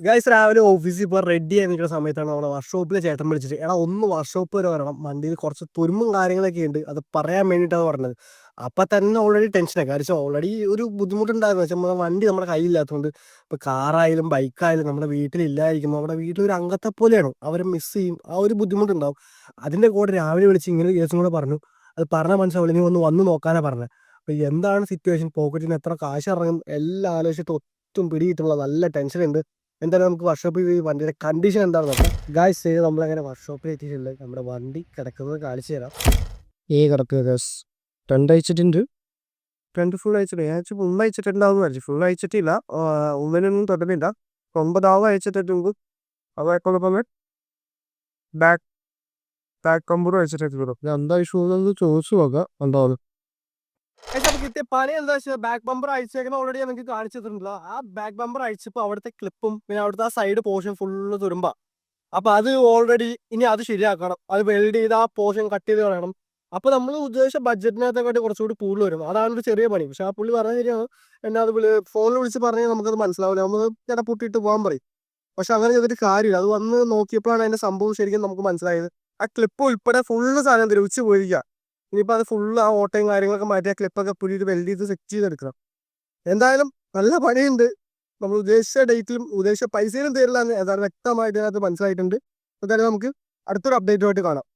Guys രാവിലെ ഓഫീസിൽ ഇപ്പോൾ റെഡി ആയി നിൽക്കുന്ന സമയത്താണ് നമ്മുടെ വർക്ക്ഷോപ്പിലെ ചേട്ടൻ വിളിച്ചിട്ട് എടാ ഒന്ന് വർക്ക്ഷോപ്പ് വരെ വരണം. വണ്ടിയിൽ കുറച്ച് തുരുമ്പും കാര്യങ്ങളൊക്കെ ഉണ്ട് അത് പറയാൻ വേണ്ടിയിട്ടാണ് പറഞ്ഞത്. അപ്പൊ തന്നെ ഓൾറെഡി ടെൻഷനൊക്കെ കാരണം ഓൾറെഡി ഒരു ബുദ്ധിമുട്ടുണ്ടായിരുന്നു. വെച്ചാൽ നമ്മുടെ വണ്ടി നമ്മുടെ കയ്യിലില്ലാത്തതുകൊണ്ട് ഇപ്പൊ കാറായാലും ബൈക്കായാലും നമ്മുടെ വീട്ടിലില്ലായിരിക്കും നമ്മുടെ വീട്ടിലൊരു അംഗത്തെ പോലെയാണ്. അവരെ മിസ് ചെയ്യും. ആ ഒരു ബുദ്ധിമുട്ടുണ്ടാവും. അതിന്റെ കൂടെ രാവിലെ വിളിച്ച് ഇങ്ങനെ കേസും കൂടെ പറഞ്ഞു. അത് പറഞ്ഞ മനസ്സിലാവില്ല നീ ഒന്ന് വന്ന് നോക്കാനാണ് പറഞ്ഞത്. അപ്പൊ എന്താണ് സിറ്റുവേഷൻ പോക്കറ്റിന് എത്ര കാശ് ഇറങ്ങും? എല്ലാം ആലോചിച്ചിട്ട് ഒട്ടും പിടിയിട്ടുള്ള നല്ല ടെൻഷനുണ്ട് എന്തായാലും നമുക്ക് വർക്ക്ഷോപ്പിൽ പോയി വണ്ടിയുടെ കണ്ടീഷൻ എന്താണെന്ന് നോക്കാം. ഗായ്സ് ചെയ്ത് നമ്മളങ്ങനെ വർക്ക്ഷോപ്പിൽ എത്തിയിട്ടുണ്ട്. നമ്മുടെ വണ്ടി കിടക്കുന്നത് കാണിച്ചു തരാം. ഏ കിടക്കുക ഗസ് രണ്ട് അയച്ചിട്ടുണ്ട്. രണ്ട് ഫുൾ അയച്ചിട്ട് ഞാൻ ഫുൾ അയച്ചിട്ടുണ്ടാവും വിചാരിച്ചു. ഫുൾ അയച്ചിട്ടില്ല. ഒന്നിനൊന്നും തൊട്ടിട്ടില്ല ഒമ്പതാവും അയച്ചിട്ടുണ്ട് അതൊക്കെ ബാക്ക് ബാക്ക് കമ്പറും അയച്ചിട്ടുണ്ട് എന്താ ഇഷ്യൂ ചോദിച്ചു നോക്കാം. എന്താവും നമുക്ക് പണി എന്താ വെച്ചാൽ ബാക്ക് ബമ്പർ അയച്ചേക്കുന്ന ഓൾറെഡി നമുക്ക് കാണിച്ചു തന്നിട്ടില്ല. ആ ബാക്ക് ബമ്പർ അയച്ചപ്പോൾ അവിടുത്തെ ക്ലിപ്പും പിന്നെ അവിടുത്തെ ആ സൈഡ് പോർഷൻ ഫുള്ള് തുരുമ്പ. അപ്പൊ അത് ഓൾറെഡി ഇനി അത് ശരിയാക്കണം. അത് വെൽഡ് ചെയ്ത് ആ പോർഷൻ കട്ട് ചെയ്ത് കളയണം. അപ്പൊ നമ്മൾ ഉദ്ദേശിച്ച ബഡ്ജറ്റിനകത്തൊക്കെ കുറച്ചുകൂടി കൂടുതൽ വരും. അതാണ് ഒരു ചെറിയ പണി. പക്ഷെ ആ പുള്ളി പറഞ്ഞ ശരിയാണ്. എന്നെ അത് ഫോണിൽ വിളിച്ച് പറഞ്ഞാൽ നമുക്കത് മനസ്സിലാവില്ല. നമ്മൾ ചേട്ടാ പൊട്ടിയിട്ട് പോകാൻ പറയും. പക്ഷെ അങ്ങനെ ചെയ്തിട്ട് കാര്യമില്ല. അത് വന്ന് നോക്കിയപ്പോഴാണ് അതിന്റെ സംഭവം ശരിക്കും നമുക്ക് മനസ്സിലായത്. ആ ക്ലിപ്പ് ഉൾപ്പെടെ ഫുള്ള് സാധനം ദ്രവിച്ച് പോയിരിക്കുക ഇനിയിപ്പോൾ അത് ഫുള്ള് ആ ഓട്ടയും കാര്യങ്ങളൊക്കെ മാറ്റി ആ ക്ലിപ്പൊക്കെ പുതിയൊരു വെൽഡ് ചെയ്ത് സെറ്റ് ചെയ്തെടുക്കണം. എന്തായാലും നല്ല പണിയുണ്ട്. നമ്മൾ ഉദ്ദേശിച്ച ഡേറ്റിലും ഉദ്ദേശിച്ച പൈസയിലും തരില്ല എന്ന് വ്യക്തമായിട്ട് അതിനകത്ത് മനസ്സിലായിട്ടുണ്ട്. എന്തായാലും നമുക്ക് അടുത്തൊരു അപ്ഡേറ്റുമായിട്ട് കാണാം.